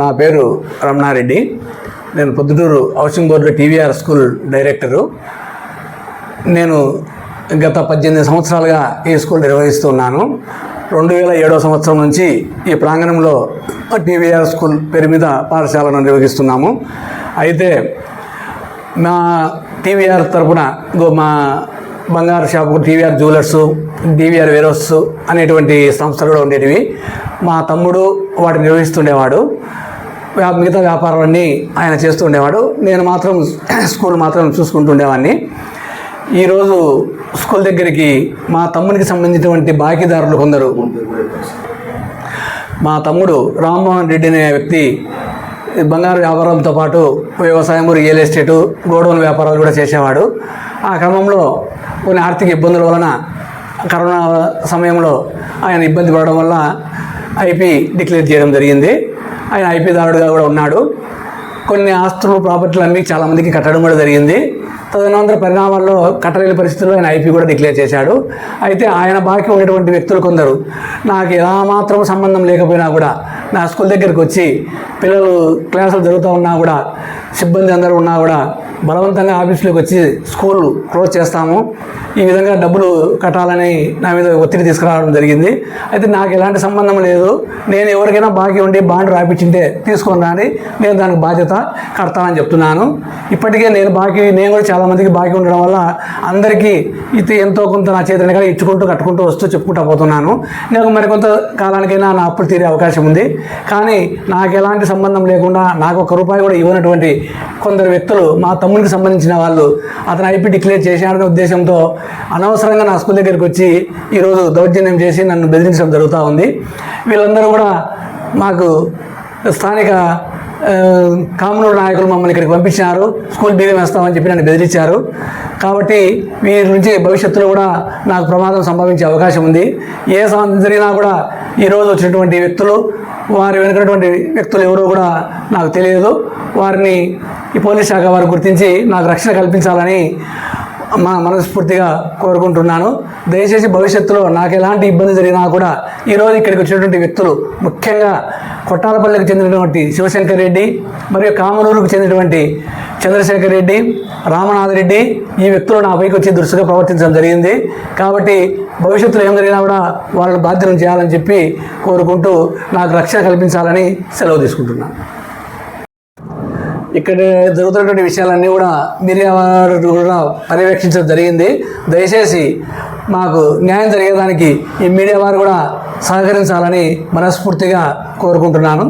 నా పేరు రమణారెడ్డి. నేను Proddatur housing board TVR school director. నేను గత పద్దెనిమిది సంవత్సరాలుగా ఈ స్కూల్ నిర్వహిస్తున్నాను రెండు వేల ఏడవ సంవత్సరం నుంచి ఈ ప్రాంగణంలో టీవీఆర్ స్కూల్ పేరు మీద పాఠశాలను నిర్వహిస్తున్నాము. అయితే మా టీవీఆర్ తరపున మా బంగారు షాపు టీవీఆర్ జ్యువెలర్స్ డివిఆర్ వేరోస్ అనేటువంటి సంస్థలు కూడా ఉండేటివి. మా తమ్ముడు వాటిని నిర్వహిస్తుండేవాడు. మిగతా వ్యాపారాలన్నీ ఆయన చేస్తూ ఉండేవాడు నేను మాత్రం స్కూల్ మాత్రం చూసుకుంటుండేవాడిని ఈరోజు స్కూల్ దగ్గరికి మా తమ్మునికి సంబంధించినటువంటి బాకీదారులు కొందరు. మా తమ్ముడు రామ్మోహన్ రెడ్డి అనే వ్యక్తి బంగారు వ్యాపారంతో పాటు వ్యవసాయం రియల్ ఎస్టేటు గోడౌన్ వ్యాపారాలు కూడా చేసేవాడు. ఆ క్రమంలో కొన్ని ఆర్థిక ఇబ్బందుల వలన కరోనా సమయంలో ఆయన ఇబ్బంది పడడం వల్ల ఐపీ డిక్లేర్ చేయడం జరిగింది. ఆయన ఐపీ దారుడుగా కూడా ఉన్నాడు. కొన్ని ఆస్తులు ప్రాపర్టీలు అమ్మి చాలామందికి కట్టడం కూడా జరిగింది. తదనంతర పరిణామాల్లో కట్టలేని పరిస్థితుల్లో ఆయన ఐపీ కూడా డిక్లేర్ చేశాడు. అయితే ఆయన బాకీ ఉన్నటువంటి వ్యక్తులు కొందరు. నాకు ఎలా మాత్రం సంబంధం లేకపోయినా కూడా నా స్కూల్ దగ్గరికి వచ్చి పిల్లలు క్లాసులు జరుగుతూ ఉన్నా కూడా సిబ్బంది అందరూ ఉన్నా కూడా బలవంతంగా ఆఫీసులోకి వచ్చి స్కూల్ క్లోజ్ చేస్తాము. ఈ విధంగా డబ్బులు కట్టాలని నా మీద ఒత్తిడి తీసుకురావడం జరిగింది. అయితే నాకు ఎలాంటి సంబంధం లేదు. నేను ఎవరికైనా బాకీ ఉండి బాండ్ రాపించింటే తీసుకొని రాని నేను దానికి బాధ్యత కడతానని చెప్తున్నాను. ఇప్పటికే నేను బాకీ నేను కూడా చాలామందికి బాకీ ఉండడం వల్ల అందరికీ ఇది ఎంతో కొంత నా చేతిని కూడా ఇచ్చుకుంటూ కట్టుకుంటూ వస్తూ చెప్పుకుంటూ పోతున్నాను. నేను మరి కొంత కాలానికైనా నా అప్పులు తీరే అవకాశం ఉంది. కానీ నాకు ఎలాంటి సంబంధం లేకుండా నాకు ఒక రూపాయి కూడా ఇవ్వనటువంటి కొందరు వ్యక్తులు మా తమ్మునికి సంబంధించిన వాళ్ళు అతను ఐపీ డిక్లేర్ చేశాడనే ఉద్దేశంతో అనవసరంగా నా స్కూల్ దగ్గరికి వచ్చి ఈరోజు దౌర్జన్యం చేసి నన్ను బెదిరించడం జరుగుతూ ఉంది. వీళ్ళందరూ కూడా మాకు స్థానిక కామనూరు నాయకులు మమ్మల్ని ఇక్కడికి పంపించినారు. స్కూల్ బీగం వేస్తామని చెప్పి నన్ను బెదిరించారు. కాబట్టి వీరి నుంచి భవిష్యత్తులో కూడా నాకు ప్రమాదం సంభవించే అవకాశం ఉంది. ఏ సం- జరిగినా కూడా ఈరోజు వచ్చినటువంటి వ్యక్తులు వారి వెనుకటువంటి వ్యక్తులు ఎవరో కూడా నాకు తెలియదు. వారిని ఈ పోలీస్ శాఖ వారు గుర్తించి నాకు రక్షణ కల్పించాలని మా మనస్ఫూర్తిగా కోరుకుంటున్నాను. దయచేసి భవిష్యత్తులో నాకు ఎలాంటి ఇబ్బంది జరిగినా కూడా ఈరోజు ఇక్కడికి వచ్చినటువంటి వ్యక్తులు ముఖ్యంగా కొట్టాలపల్లికి చెందినటువంటి శివశంకర్ రెడ్డి మరియు కామనూరుకు చెందినటువంటి చంద్రశేఖర్ రెడ్డి రామనాథ్ రెడ్డి ఈ వ్యక్తులు నా పైకి వచ్చి దురుసుగా ప్రవర్తించడం జరిగింది. కాబట్టి భవిష్యత్తులో ఏం జరిగినా కూడా వాళ్ళని బాధ్యతను చేయాలని చెప్పి కోరుకుంటూ నాకు రక్షణ కల్పించాలని సెలవు తీసుకుంటున్నాను. ఇక్కడ జరుగుతున్నటువంటి విషయాలన్నీ కూడా మీడియా వారు కూడా పర్యవేక్షించడం జరిగింది. దయచేసి మాకు న్యాయం జరిగేదానికి ఈ మీడియా వారు కూడా సహకరించాలని మనస్ఫూర్తిగా కోరుకుంటున్నాను.